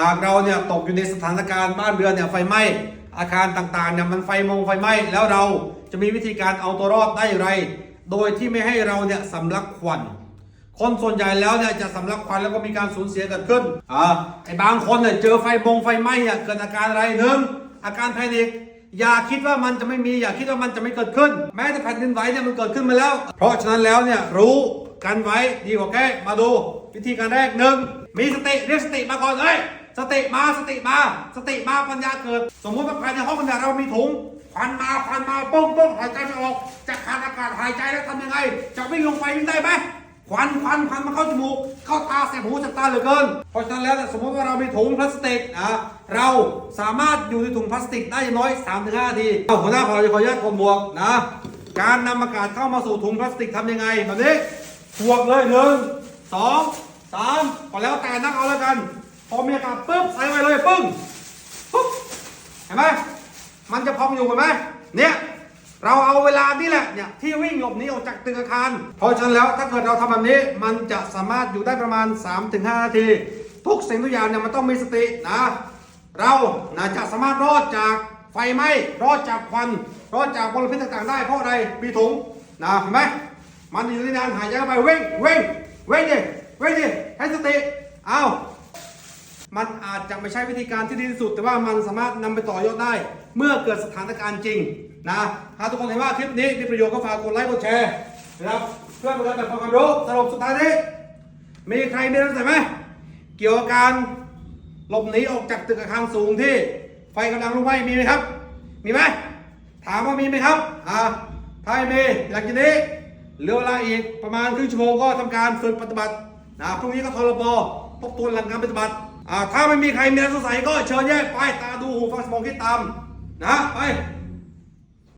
หากเราเนี่ยตกอยู่ในสถานการณ์บ้านเรือนเนี่ยไฟไหม้อาคารต่างๆเนี่ยมันไฟมงไฟไหม้แล้วเราจะมีวิธีการเอาตัวรอดได้อย่างไร โดยที่ไม่ให้เราเนี่ยสำลักควัน คนส่วนใหญ่แล้วเนี่ยจะสำลักควันแล้วก็มีการสูญเสียเกิดขึ้นอ่าไอ้บางคนเนี่ยเจอไฟบงไฟไหม้เนี่ยเกิดอาการอะไรหนึ่งอาการแพนิคอย่าคิดว่ามันจะไม่มีอย่าคิดว่ามันจะไม่เกิดขึ้น แม้แต่แผ่นดินไหวเนี่ยมันเกิดขึ้นมาแล้ว เพราะฉะนั้นแล้วเนี่ยรู้กันไว้ดีกว่าแก้มาดู วิธีการแรกหนึ่งมีสติเรียกสติมาก่อนเอ้ย สติมาสติมา สติมาปัญญาเกิด สมมติว่าภายในห้องเนี่ยเรามีถุงควันมาควันมาปุ้งปุ้งหายใจไม่ออก จะขาดอากาศหายใจแล้วทำยังไง จะวิ่งลงไปวิ่งได้ไหมควันควันควันมันเข้าจมูก เข้าตาแสบหูแสบตาเหลือเกิน เพราะฉะนั้นแล้วสมมติว่าเรามีถุงพลาสติกนะเราสามารถอยู่ในถุงพลาสติกได้อย่างน้อย 3-5นาทีเอาหัวหน้าขอขออนุญาตคนบวกนะ การนำอากาศเข้ามาสู่ถุงพลาสติกทำยังไงแบบนี้บวกเลยหนึ่งสองสามก็แล้วแต่นักเอาแล้วกัน พอมีอากาศปุ๊บใส่ไว้เลยปึ้งปุ๊บเห็นไหมมันจะพองอยู่เห็นไหมเนี่ยเราเอาเวลานี่แหละเนี่ยที่วิ่งหลบหนีออกจากตึกอาคาร เพราะฉะนั้นแล้วถ้าเกิดเราทำแบบนี้ มันจะสามารถอยู่ได้ประมาณ 3-5 นาที ทุกสิ่งทุกอย่างเนี่ยมันต้องมีสตินะ เรานะจะสามารถรอดจากไฟไหม้รอดจากควันรอดจากมลพิษต่างๆ ได้เพราะอะไรมีถุงนะเห็นไหมมันอยู่ที่นานหายใจเข้าไปเว้งเว้งเว้งดิเว้งดิให้สติเอามันอา ไม่ใช่วิธีการที่ดีที่สุด แต่ว่ามันสามารถนำไปต่อยอดได้ เมื่อเกิดสถานการณ์จริงนะถ้าทุกคนเห็นว่าคลิปนี้มีประโยชน์ก็ฝากกดไลค์กดแชร์นะครับเพื่อเป็นการแบบความรู้สรุปสุดท้ายนี้มีใครมีเรื่องไหมเกี่ยวกับการหลบหนีออกจากตึกอาคารสูงที่ ไฟกำลังลุกไหม้มีไหมครับ มีไหมถามว่ามีไหมครับอ่าถ้าไม่มีหลังจากนี้เหลือเวลาอีกประมาณครึ่งชั่วโมงก็ทำการฝึกปฏิบัตินะพรุ่งนี้ก็ทรบทบทวนหลังการปฏิบัติ ถ้าไม่มีใครมีอะไรสงสัยก็เชิญแยกไปตาดูหูฟังสมองคิดตามนะไป